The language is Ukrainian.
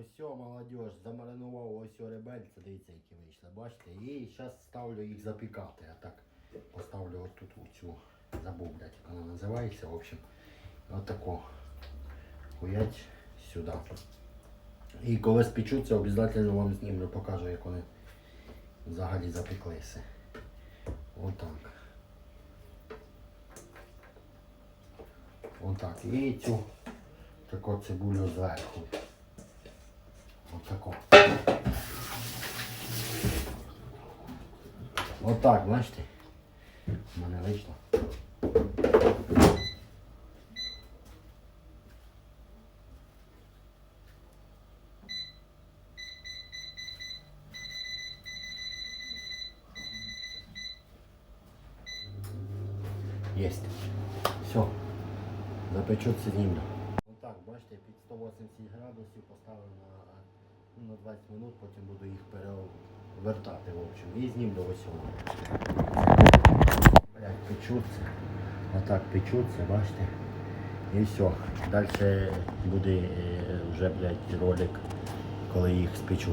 ось молодіж, замаринував ось ребельце, дивіться, які вийшли, бачите? І зараз ставлю їх запікати. Я так поставлю отут у цю, забув, як вона називається, в общем, отако. Хуять сюди. І коли спечуться, обов'язково вам знімлю, покажу, як вони взагалі запеклися. Отак. Отак. І цю таку цибулю зверху. Отако. Отак, бачите? У мене вийшло. Єсть. Все. Запечуться знімлю. Отак, бачите, під 180 градусів ну, на 20 минут, потім буду їх перевертати, в общем. І знімлю ось. Блять, печуться. Отак печуться, бачите. І все. Далі буде е, вже, блядь, ролик, коли їх спечу.